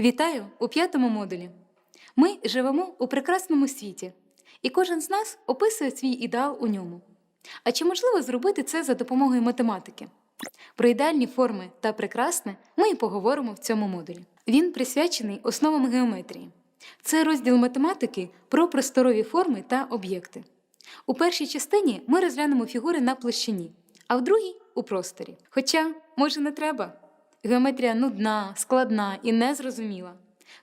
Вітаю у п'ятому модулі. Ми живемо у прекрасному світі, і кожен з нас описує свій ідеал у ньому. А чи можливо зробити це за допомогою математики? Про ідеальні форми та прекрасне ми і поговоримо в цьому модулі. Він присвячений основам геометрії. Це розділ математики про просторові форми та об'єкти. У першій частині ми розглянемо фігури на площині, а в другій у просторі. Хоча, може, не треба. Геометрія нудна, складна і незрозуміла.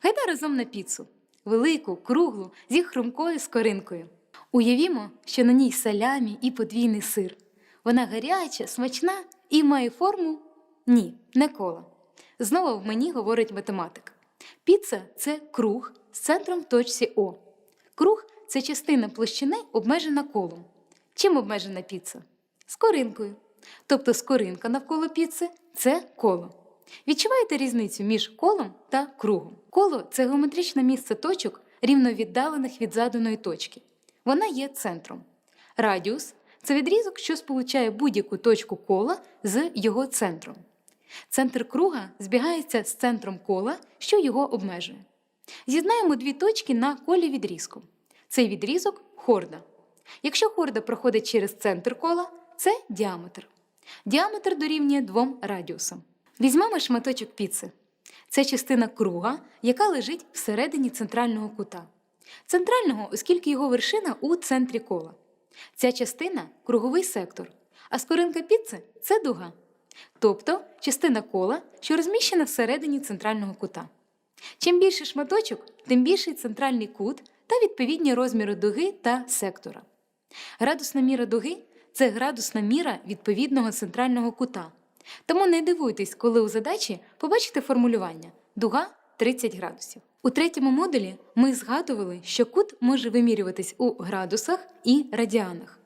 Гайда разом на піцу велику, круглу, зі хрумкою скоринкою. Уявімо, що на ній салямі і подвійний сир. Вона гаряча, смачна і має форму ні, не кола. Знову в мені говорить математик. Піца це круг з центром в точці О. Круг це частина площини, обмежена колом. Чим обмежена піца? Скоринкою. Тобто скоринка навколо піци це коло. Відчуваєте різницю між колом та кругом? Коло це геометричне місце точок, рівно віддалених від заданої точки. Вона є центром. Радіус це відрізок, що сполучає будь-яку точку кола з його центром. Центр круга збігається з центром кола, що його обмежує. З'єднаємо дві точки на колі відрізку. Цей відрізок хорда. Якщо хорда проходить через центр кола, це діаметр. Діаметр дорівнює двом радіусам. Візьмемо шматочок піци. Це частина круга, яка лежить всередині центрального кута. Центрального, оскільки його вершина у центрі кола. Ця частина круговий сектор, а скоринка піци це дуга. Тобто частина кола, що розміщена всередині центрального кута. Чим більший шматочок, тим більший центральний кут та відповідні розміри дуги та сектора. Градусна міра дуги це градусна міра відповідного центрального кута. Тому не дивуйтесь, коли у задачі побачите формулювання дуга 30 градусів. У третьому модулі ми згадували, що кут може вимірюватись у градусах і радіанах.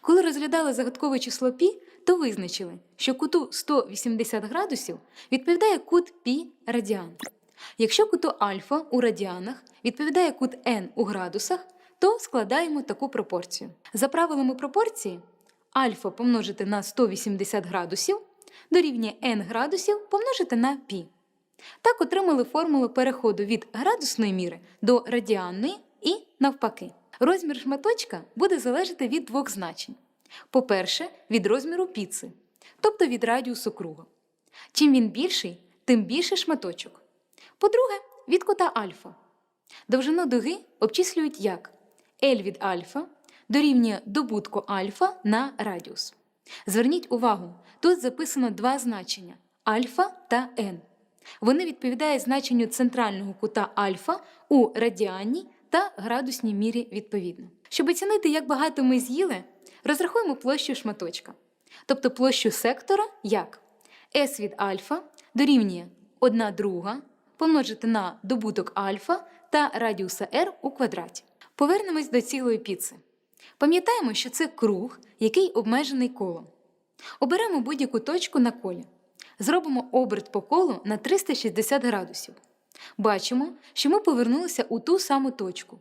Коли розглядали загадкове число пі, то визначили, що куту 180 градусів відповідає кут пі радіан. Якщо куту альфа у радіанах відповідає кут n у градусах, то складаємо таку пропорцію. За правилами пропорції, альфа помножити на 180 градусів дорівнює n градусів помножити на π. Так отримали формулу переходу від градусної міри до радіанної і навпаки. Розмір шматочка буде залежати від двох значень. По-перше, від розміру піци, тобто від радіусу круга. Чим він більший, тим більший шматочок. По-друге, від кута альфа. Довжину дуги обчислюють як L від альфа дорівнює добутку альфа на радіус. Зверніть увагу, тут записано два значення альфа та n. Вони відповідають значенню центрального кута альфа у радіанній та градусній мірі відповідно. Щоб оцінити, як багато ми з'їли, розрахуємо площу шматочка. Тобто площу сектора як S від альфа дорівнює 1 друга помножити на добуток альфа та радіуса r у квадраті. Повернемось до цілої піци. Пам'ятаємо, що це круг, який обмежений колом. Оберемо будь-яку точку на колі. Зробимо оберт по колу на 360 градусів. Бачимо, що ми повернулися у ту саму точку.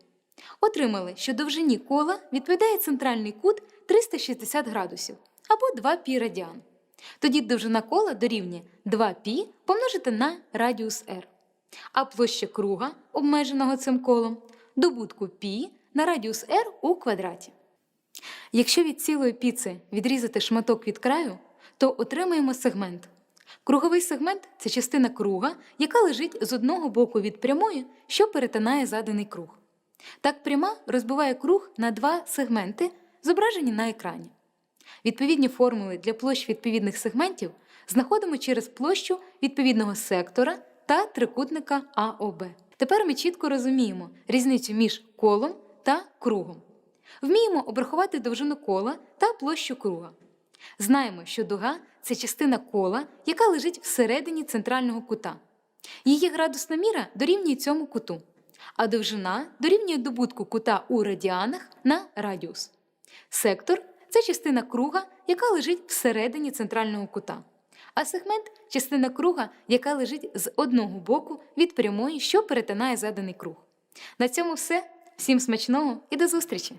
Отримали, що довжині кола відповідає центральний кут 360 градусів або 2 пі радіан. Тоді довжина кола дорівнює 2 пі помножити на радіус r. А площа круга, обмеженого цим колом, добутку пі на радіус r у квадраті. Якщо від цілої піци відрізати шматок від краю, то отримаємо сегмент. Круговий сегмент це частина круга, яка лежить з одного боку від прямої, що перетинає заданий круг. Так пряма розбиває круг на два сегменти, зображені на екрані. Відповідні формули для площ відповідних сегментів знаходимо через площу відповідного сектора та трикутника АОБ. Тепер ми чітко розуміємо різницю між колом та кругом. Вміємо обрахувати довжину кола та площу круга. Знаємо, що дуга це частина кола, яка лежить всередині центрального кута. Її градусна міра дорівнює цьому куту, а довжина дорівнює добутку кута у радіанах на радіус. Сектор це частина круга, яка лежить всередині центрального кута. А сегмент частина круга, яка лежить з одного боку від прямої, що перетинає заданий круг. На цьому все. Всім смачного і до зустрічі!